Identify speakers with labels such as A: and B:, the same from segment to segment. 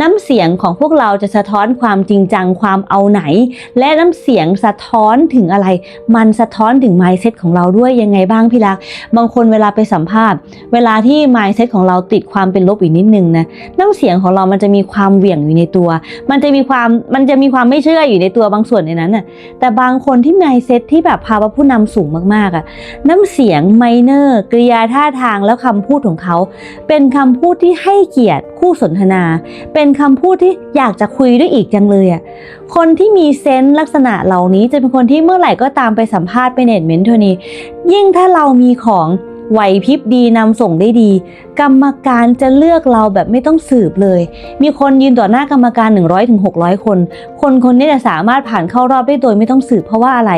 A: น้ำเสียงของพวกเราจะสะท้อนความจริงจังความเอาไหน และน้ำเสียงสะท้อนถึงอะไร มันสะท้อนถึง mindset ของเราด้วยยังไงบ้างพี่รัก บางคนเวลาไปสัมภาษณ์ เวลาที่ mindset ของเราติดความเป็นลบอีกนิดนึงนะน้ำเสียงของเรามันจะมีความเหวี่ยงอยู่ในตัว มันจะมีความมันจะมีความไม่เชื่ออยู่ในตัวบางส่วนในนั้นน่ะแต่บางคนที่ mindset ที่แบบภาวะผู้นำสูงมากๆอะน้ำเสียง minor กริยาท่าทางแล้วคำพูดของเขา เป็นคำพูดที่ให้เกียรติ คู่สนทนา เป็นคำพูดที่อยากจะคุยด้วยอีกจังเลยอะคนที่มีเซนส์ลักษณะเหล่านี้จะเป็นคนที่เมื่อไหร่ก็ตามไปสัมภาษณ์ไปเน็ตเมนต์เท่านี้ ยิ่งถ้าเรามีของ ไหวพริบดีนำส่งได้ดี กรรมการจะเลือกเราแบบไม่ต้องสืบเลย มีคนยืนต่อหน้ากรรมการ 100-600 คน คนคนนี้จะสามารถผ่านเข้ารอบได้โดยไม่ต้องสืบเพราะว่าอะไร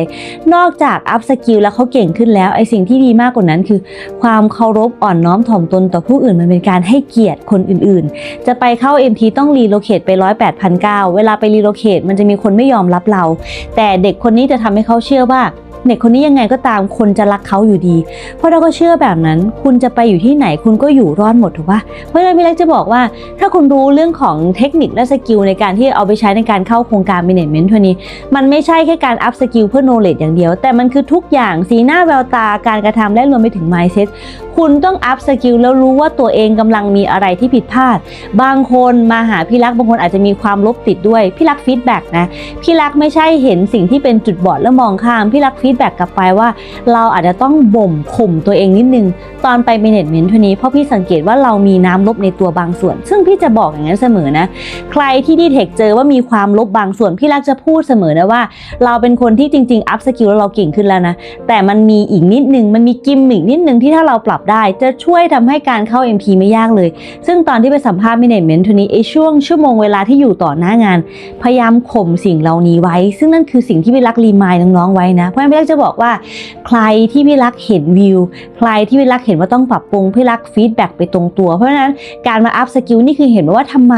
A: นอกจากอัพสกิลแล้วเขาเก่งขึ้นแล้วไอสิ่งที่ดีมากกว่านั้นคือ ความเคารพอ่อนน้อมถ่อมตนต่อผู้อื่นมันเป็นการให้เกียรติคนอื่นๆ จะไปเข้า MT ต้องรีโลเคทไป108 0 0เวลาไปรีโลเคทมันจะมีคนไม่ยอมรับเรา แต่เด็กคนนี้จะทำให้เขาเชื่อว่า เด็กคนนี้ยังไงก็ตามคนจะรักเขาอยู่ดี เพราะเราก็เชื่อแบบนั้น คุณจะไปอยู่ที่ไหนคุณก็อยู่รอดหมดถูกปะเพราะฉะนั้นพี่เล็กจะบอกว่า ถ้าคุณรู้เรื่องของเทคนิคและสกิลในการที่เอาไปใช้ในการเข้าโครงการ management ทัวนี้ มันไม่ใช่แค่การอัพสกิลเพื่อ knowledge อย่างเดียว แต่มันคือทุกอย่างสีหน้าแววตาการกระทำและรวมไปถึง mindset คุณต้องอัพสกิลแล้วรู้ว่าตัวเองกำลังมีอะไรที่ผิดพลาด บางคนมาหาพี่รักบางคนอาจจะมีความลบติดด้วยพี่รักฟีดแบ็กนะพี่รักไม่ใช่เห็นสิ่งที่เป็นจุดบอดแล้วมองข้ามพี่รักฟีดแบ็กกลับไปว่า เราอาจจะต้องบ่มข่มตัวเองนิดนึง ตอนไปเมเนจเมนต์ทัวนี้เพราะพี่สังเกตว่าเรามีน้ำลบในตัวบางส่วน ซึ่งพี่จะบอกอย่างนั้นเสมอนะ ใครที่ดีเทคเจอว่ามีความลบบางส่วนพี่รักจะพูดเสมอนะว่า เราเป็นคนที่จริงๆอัพสกิลแล้วเราเก่งขึ้นแล้วนะแต่มันมีอีกนิดนึงมันมีกิมมิกนิดนึงที่ถ้าเราปรับได้จะช่วยทำให้การเข้า MP ไม่ยากเลย ซึ่งตอนที่ไปสัมภาษณ์ management ทัวนี้ไอช่วงชั่วโมงเวลาที่อยู่ต่อหน้างาน พยายามข่มสิ่งเหล่านี้ไว้ ซึ่งนั่นคือสิ่งที่พี่รักรีมายน้องๆไว้นะเพราะฉะนั้นพี่กจะบอกว่า ใครที่พี่รักเห็นวิว ใครที่พี่รักเห็นว่าต้องปรับปรุงพี่รักฟีดแบ็กไปตรงตัว เพราะฉะนั้นการมาอัพสกิลนี่คือเห็นว่าทำไม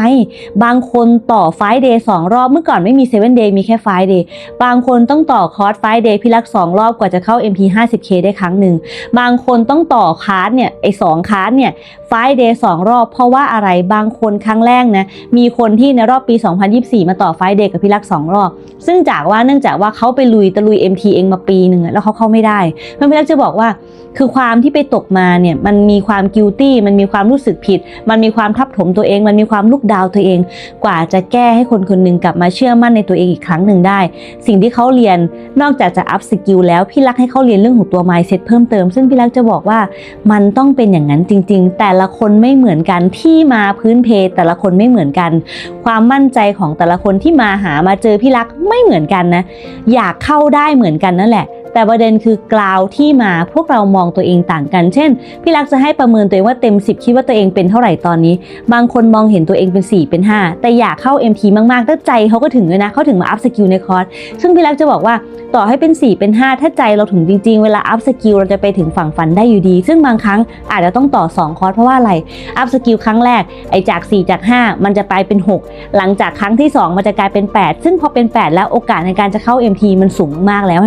A: บางคนต่อไฟเดย์สองรอบเมื่อก่อนไม่มี7 day มีแค่ไฟเดย์บางคนต้องต่อคอร์สไฟเดย์พี่รักสองรอบกว่าจะเข้า MP 50K ได้ครั้งหนึ่งบางคนต้องต่อคาร์ดเนี่ยไอสองคาร์ดเนี่ยไฟเดย์สองรอบเพราะว่าอะไรบางคนครั้งแรกนะมีคนที่ในรอบปี 2024 มาต่อไฟเดย์กับพี่รักสองรอบ ซึ่งจากว่าเนื่องจากว่าเขาไปลุยตะลุย MT เองมาปีหนึ่งแล้วเขาเข้าไม่ได้เพื่อนพี่รักจะบอกว่า คือความที่ไปตกมาเนี่ยมันมีความกิลตี้มันมีความรู้สึกผิด มันมีความทับถมตัวเอง มันมีความลุกดาวตัวเอง กว่าจะแก้ให้คนคนหนึ่งกลับมาเชื่อมั่นในตัวเองอีกครั้งหนึ่งได้ สิ่งที่เขาเรียนนอกจากจะอัพสกิลแล้วพี่รักให้เขาเรียนเรื่องของตัว mindset เพิ่มเติม ซึ่งพี่รักจะบอกว่ามันต้องเป็นอย่างนั้นจริง ๆ แต่ละคนไม่เหมือนกันที่มาพื้นเพแต่ละคนไม่เหมือนกัน ความมั่นใจของแต่ละคนที่มาหามาเจอพี่รักไม่เหมือนกันนะอยากเข้าได้เหมือนกันนั่นแหละ แต่ประเด็นคือกราวที่มาพวกเรามองตัวเองต่างกัน เช่น พี่รักจะให้ประเมินตัวเองว่าเต็ม 10 คิดว่าตัวเองเป็นเท่าไหร่ตอนนี้ บางคนมองเห็นตัวเองเป็น 4 เป็น 5 แต่อยากเข้า MP มากๆแต่ใจเขาก็ถึงเลยนะเขาถึงมาอัพสกิลในคอร์สซึ่งพี่รักจะบอกว่าต่อให้เป็น 4 เป็น 5 ถ้าใจเราถึงจริง ๆ เวลาอัพสกิลเราจะไปถึงฝั่งฝันได้อยู่ดี ซึ่งบางครั้งอาจจะต้องต่อ 2 คอร์สเพราะว่าอะไร อัพสกิลครั้งแรกไอ้จาก 4 จาก 5 มันจะไปเป็น 6 หลังจากครั้งที่ 2 มันจะกลายเป็น 8 ซึ่งพอเป็น 8 แล้วโอกาสในการจะเข้า MP มันสูงมากแล้ว